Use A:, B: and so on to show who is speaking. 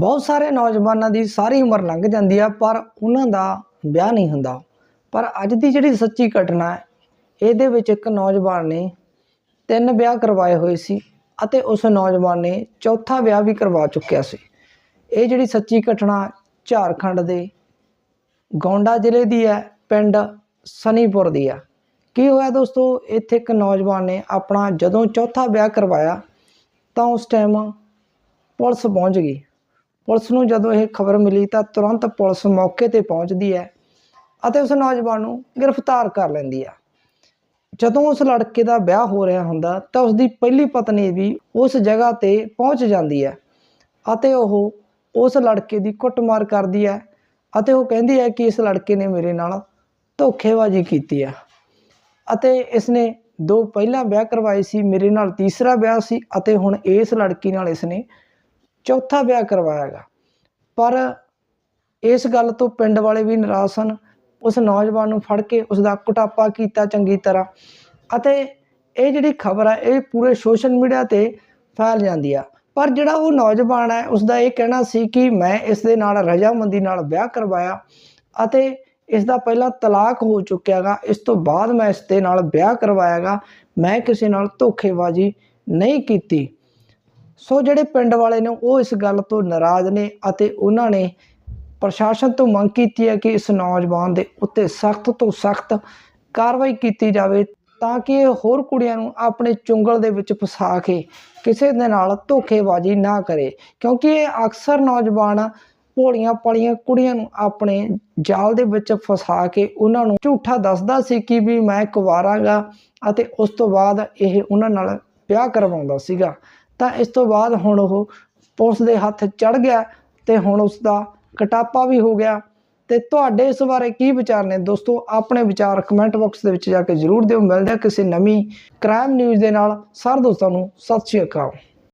A: ਬਹੁਤ ਸਾਰੇ ਨੌਜਵਾਨਾਂ ਦੀ ਸਾਰੀ ਉਮਰ ਲੰਘ ਜਾਂਦੀ ਆ, ਪਰ ਉਹਨਾਂ ਦਾ ਵਿਆਹ ਨਹੀਂ ਹੁੰਦਾ। ਪਰ ਅੱਜ ਦੀ ਜਿਹੜੀ ਸੱਚੀ ਘਟਨਾ ਹੈ, ਇਹਦੇ ਵਿੱਚ ਇੱਕ ਨੌਜਵਾਨ ਨੇ ਤਿੰਨ ਵਿਆਹ ਕਰਵਾਏ ਹੋਏ ਸੀ ਅਤੇ ਉਸ ਨੌਜਵਾਨ ਨੇ ਚੌਥਾ ਵਿਆਹ ਵੀ ਕਰਵਾ ਚੁੱਕਿਆ ਸੀ। ਇਹ ਜਿਹੜੀ ਸੱਚੀ ਘਟਨਾ ਝਾਰਖੰਡ ਦੇ ਗੌਂਡਾ ਜ਼ਿਲ੍ਹੇ ਦੀ ਹੈ, ਪਿੰਡ ਸਨੀਪੁਰ ਦੀ ਆ। ਕੀ ਹੋਇਆ ਦੋਸਤੋ? ਇੱਥੇ ਇੱਕ ਨੌਜਵਾਨ ਨੇ ਆਪਣਾ ਜਦੋਂ ਚੌਥਾ ਵਿਆਹ ਕਰਵਾਇਆ, ਤਾਂ ਉਸ ਟਾਈਮ ਪੁਲਿਸ ਪਹੁੰਚ ਗਈ। ਪੁਲਿਸ ਨੂੰ ਜਦੋਂ ਇਹ ਖਬਰ ਮਿਲੀ ਤਾਂ ਤੁਰੰਤ ਪੁਲਿਸ ਮੌਕੇ ਤੇ ਪਹੁੰਚਦੀ ਹੈ ਅਤੇ ਉਸ ਨੌਜਵਾਨ ਨੂੰ ਗ੍ਰਿਫਤਾਰ ਕਰ ਲੈਂਦੀ ਆ ਜਦੋਂ ਉਸ ਲੜਕੇ ਦਾ ਵਿਆਹ ਹੋ ਰਿਹਾ ਹੁੰਦਾ ਤਾਂ ਉਸ ਦੀ ਪਹਿਲੀ ਪਤਨੀ ਵੀ ਉਸ ਜਗ੍ਹਾ ਤੇ ਪਹੁੰਚ ਜਾਂਦੀ ਹੈ ਅਤੇ ਉਹ ਉਸ ਲੜਕੇ ਦੀ ਕੁੱਟਮਾਰ ਕਰਦੀ ਹੈ ਅਤੇ ਉਹ ਕਹਿੰਦੀ ਹੈ ਕਿ ਇਸ ਲੜਕੇ ਨੇ ਮੇਰੇ ਨਾਲ ਧੋਖੇਬਾਜ਼ੀ ਕੀਤੀ ਆ ਅਤੇ ਇਸਨੇ ਦੋ ਪਹਿਲਾਂ ਵਿਆਹ ਕਰਵਾਏ ਸੀ, ਮੇਰੇ ਨਾਲ ਤੀਸਰਾ ਵਿਆਹ ਸੀ ਅਤੇ ਹੁਣ ਇਸ ਲੜਕੀ ਨਾਲ ਇਸਨੇ ਚੌਥਾ ਵਿਆਹ ਕਰਵਾਇਆਗਾ ਪਰ ਇਸ ਗੱਲ ਤੋਂ ਪਿੰਡ ਵਾਲੇ ਵੀ ਨਾਰਾਜ਼ ਸਨ। ਉਸ ਨੌਜਵਾਨ ਨੂੰ ਫੜ ਕੇ ਉਸ ਦਾ ਕੁਟਾਪਾ ਕੀਤਾ ਚੰਗੀ ਤਰ੍ਹਾਂ ਅਤੇ ਇਹ ਜਿਹੜੀ ਖਬਰ ਹੈ, ਇਹ ਪੂਰੇ ਸੋਸ਼ਲ ਮੀਡੀਆ ਤੇ ਫੈਲ ਜਾਂਦੀ ਆ। ਪਰ ਜਿਹੜਾ ਉਹ ਨੌਜਵਾਨ ਹੈ ਉਸ ਦਾ ਇਹ ਕਹਿਣਾ ਸੀ ਕਿ ਮੈਂ ਇਸ ਦੇ ਨਾਲ ਰਜਾਮੰਦੀ ਨਾਲ ਵਿਆਹ ਕਰਵਾਇਆ ਅਤੇ ਇਸ ਦਾ ਪਹਿਲਾਂ ਤਲਾਕ ਹੋ ਚੁੱਕਿਆਗਾ ਇਸ ਤੋਂ ਬਾਅਦ ਮੈਂ ਇਸ ਦੇ ਨਾਲ ਵਿਆਹ ਕਰਵਾਇਆਗਾ ਮੈਂ ਕਿਸੇ ਨਾਲ ਧੋਖੇਬਾਜ਼ੀ ਨਹੀਂ ਕੀਤੀ। ਸੋ ਜਿਹੜੇ ਪਿੰਡ ਵਾਲੇ ਨੇ ਉਹ ਇਸ ਗੱਲ ਤੋਂ ਨਾਰਾਜ਼ ਨੇ ਅਤੇ ਉਹਨਾਂ ਨੇ ਪ੍ਰਸ਼ਾਸਨ ਤੋਂ ਮੰਗ ਕੀਤੀ ਹੈ ਕਿ ਇਸ ਨੌਜਵਾਨ ਦੇ ਉੱਤੇ ਸਖਤ ਤੋਂ ਸਖਤ ਕਾਰਵਾਈ ਕੀਤੀ ਜਾਵੇ ਤਾਂ ਕਿ ਇਹ ਹੋਰ ਕੁੜੀਆਂ ਨੂੰ ਆਪਣੇ ਚੁੰਗਲ ਦੇ ਵਿੱਚ ਫਸਾ ਕੇ ਕਿਸੇ ਦੇ ਨਾਲ ਧੋਖੇਬਾਜ਼ੀ ਨਾ ਕਰੇ, ਕਿਉਂਕਿ ਇਹ ਅਕਸਰ ਨੌਜਵਾਨ ਭੋਲੀਆਂ ਪਲੀਆਂ ਕੁੜੀਆਂ ਨੂੰ ਆਪਣੇ ਜਾਲ ਦੇ ਵਿੱਚ ਫਸਾ ਕੇ ਉਹਨਾਂ ਨੂੰ ਝੂਠਾ ਦੱਸਦਾ ਸੀ ਕਿ ਵੀ ਮੈਂ ਕੁਵਾਰਾਂਗਾ ਅਤੇ ਉਸ ਤੋਂ ਬਾਅਦ ਇਹ ਉਹਨਾਂ ਨਾਲ ਵਿਆਹ ਕਰਵਾਉਂਦਾ ਸੀਗਾ। ਤਾਂ ਇਸ ਤੋਂ ਬਾਅਦ ਹੁਣ ਉਹ ਪੁਲਿਸ ਦੇ ਹੱਥ ਚੜ ਗਿਆ ਤੇ ਹੁਣ ਉਸ ਦਾ ਕਟਾਪਾ ਵੀ ਹੋ ਗਿਆ। ਤੇ ਤੁਹਾਡੇ ਇਸ ਬਾਰੇ ਕੀ ਵਿਚਾਰ ਨੇ? ਦੋਸਤੋ, ਆਪਣੇ ਵਿਚਾਰ ਕਮੈਂਟ ਬਾਕਸ ਦੇ ਵਿੱਚ ਜਾ ਕੇ ਜਰੂਰ ਦਿਓ। ਮਿਲਦੇ ਕਿਸੇ ਨਵੀਂ ਕ੍ਰਾਈਮ ਨਿਊਜ਼ ਦੇ ਨਾਲ। ਸਾਰੇ ਦੋਸਤਾਂ ਨੂੰ ਸਤਿ ਸ਼੍ਰੀ ਅਕਾਲ।